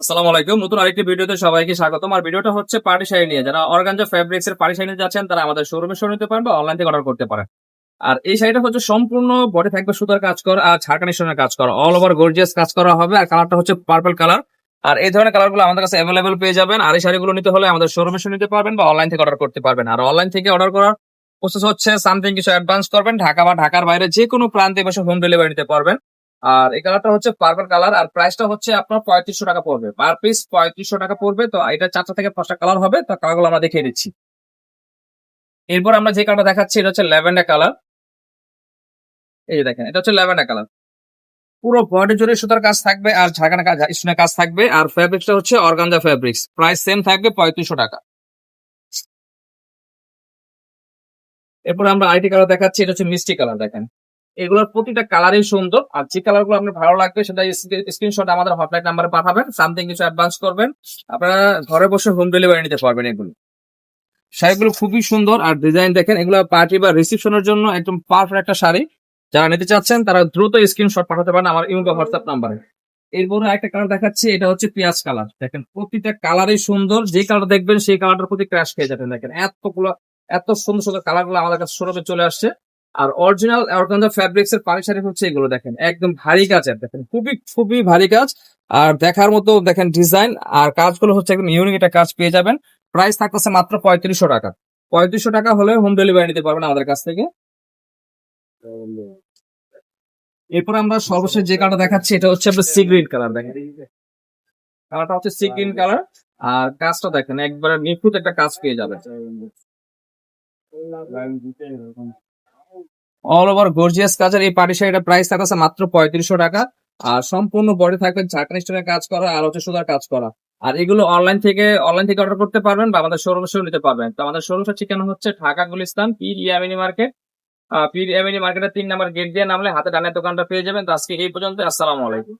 আসসালামু আলাইকুম। নতুন আরেকটি ভিডিওতে সবাইকে স্বাগতম। আর ভিডিওটা হচ্ছে পার্টি শাড়ি নিয়ে। যারা অর্গানজা ফ্যাব্রিক্স এর পার্টি শাড়ি যাচ্ছেন, তারা আমাদের শোরুমে শুনে নিতে পারেন বা অনলাইন থেকে অর্ডার করতে পারেন। আর এই শাড়িটা হচ্ছে সম্পূর্ণ বডি থাকবে সুতার কাজ করা আর ছাড়কানি সোনার কাজ করা। অল ওভার গর্জিয়াস কাজ করা হবে। আর কালারটা হচ্ছে পার্পল কালার আর এই ধরনের কালারগুলো আমাদের কাছে অ্যাভেলেবল পেয়ে যাবেন। আর এই শাড়িগুলো নিতে হলে আমাদের শোরুমে শুনে নিতে পারবেন বা অনলাইন থেকে অর্ডার করতে পারবেন। আর অনলাইন থেকে অর্ডার করার প্রসেস হচ্ছে সামথিং কিছু অ্যাডভান্স করবেন। ঢাকা বা ঢাকার বাইরে যে কোনো প্রান্তে বসে হোম ডেলিভারি নিতে পারবেন। আর এই কালারটা হচ্ছে পার্পল কালার আর প্রাইসটা হচ্ছে আপনার পঁয়ত্রিশশো টাকা পড়বে। পার পিস পঁয়ত্রিশশো টাকা পড়বে, তো এটা চারটা থেকে পাঁচটা কালার হবে, তো কালারগুলো আমরা দেখিয়ে দিচ্ছি। এরপর আমরা যে কালারটা দেখাচ্ছি, এটা হচ্ছে ল্যাভেন্ডার কালার এই যে দেখেন, এটা হচ্ছে ল্যাভেন্ডার কালার পুরো বডি জুড়ে সুতার কাজ থাকবে, আর ঝাঁকানা কাজ স্টোনের কাজ থাকবে, আর ফ্যাব্রিক্সটা হচ্ছে অর্গানজা ফ্যাব্রিক্স প্রাইস সেম থাকবে পঁয়ত্রিশশো টাকা। এরপর আমরা আইটি কালার দেখাচ্ছি, এটা হচ্ছে মিষ্টি কালার দেখেন। এগুলোর প্রতিটা কালারই সুন্দর। আর যে কালারগুলো আপনার ভালো লাগবে, সেটা স্ক্রিনশট আমাদের হটলাইন নাম্বারে পাঠাবেন সামথিং কিছু অ্যাডভান্স করবেন। আপনারা ঘরে বসে হোম ডেলিভারি নিতে পারবেন এগুলো। শাড়িগুলো খুবই সুন্দর আর ডিজাইন দেখেন, এগুলো পার্টি বা রিসেপশনের জন্য একদম পারফেক্ট একটা শাড়ি। যারা নিতে চাচ্ছেন, তারা দ্রুত স্ক্রিনশট পাঠাতে পারেন আমার ইউনিক হোয়াটসঅ্যাপ নাম্বারে এরপরে একটা কালার দেখাচ্ছি, এটা হচ্ছে পেঁয়াজ কালার দেখেন, প্রতিটা কালারই সুন্দর যে কালার দেখবেন, সেই কালারটার প্রতি ক্র্যাশ খেয়ে যাবেন। দেখেন, এতগুলো, এত সুন্দর সুন্দর কালারগুলো আমাদের কাছে শোরুমে চলে আসছে। আর অরিজিনাল অর্গানজা ফ্যাব্রিক্স এর পাড়ি শাড়ি হচ্ছে এগুলো দেখেন, একদম ভারী কাজের দেখেন, খুবই খুবই ভারী কাজ। আর দেখার মতো দেখেন ডিজাইন আর কাজগুলো হচ্ছে একদম ইউনিক একটা কাজ পেয়ে যাবেন। প্রাইস থাকতেছে মাত্র পঁয়ত্রিশশো টাকা। পঁয়ত্রিশশো টাকা হলে হোম ডেলিভারি নিতে পারবেন আমাদের কাছ থেকে। এরপর আমরা সর্বশেষ যে কালারটা দেখাচ্ছি, এটা হচ্ছে আপনার সি গ্রিন কালার দেখেন। কালারটা হচ্ছে সি গ্রিন কালার আর কাজটা দেখেন, একবারে নিখুঁত একটা কাজ পেয়ে যাবেন। অল ওভার গর্জিয়াস কাজের এই পাটি শাড়িটা প্রাইস আছে মাত্র পঁয়ত্রিশশো টাকা। আর সম্পূর্ণ বডি থাকবে ঝাঁকানি স্টোনের কাজ করা আর হচ্ছে সুতার কাজ করা। আর এগুলো অনলাইন থেকে অনলাইন থেকে অর্ডার করতে পারবেন বা আমাদের শোরুম শুরু নিতে পারবেন। তো আমাদের শোরুমটা ঠিকানা হচ্ছে ঢাকা গুলিস্তান পীর ইয়ামিনি মার্কেট পীর ইয়ামিনি মার্কেটের তিন নাম্বার গেট দিয়ে নামলে হাতে ডানের দোকানটা পেয়ে যাবেন। তো আজকে এই পর্যন্ত আসসালামু আলাইকুম।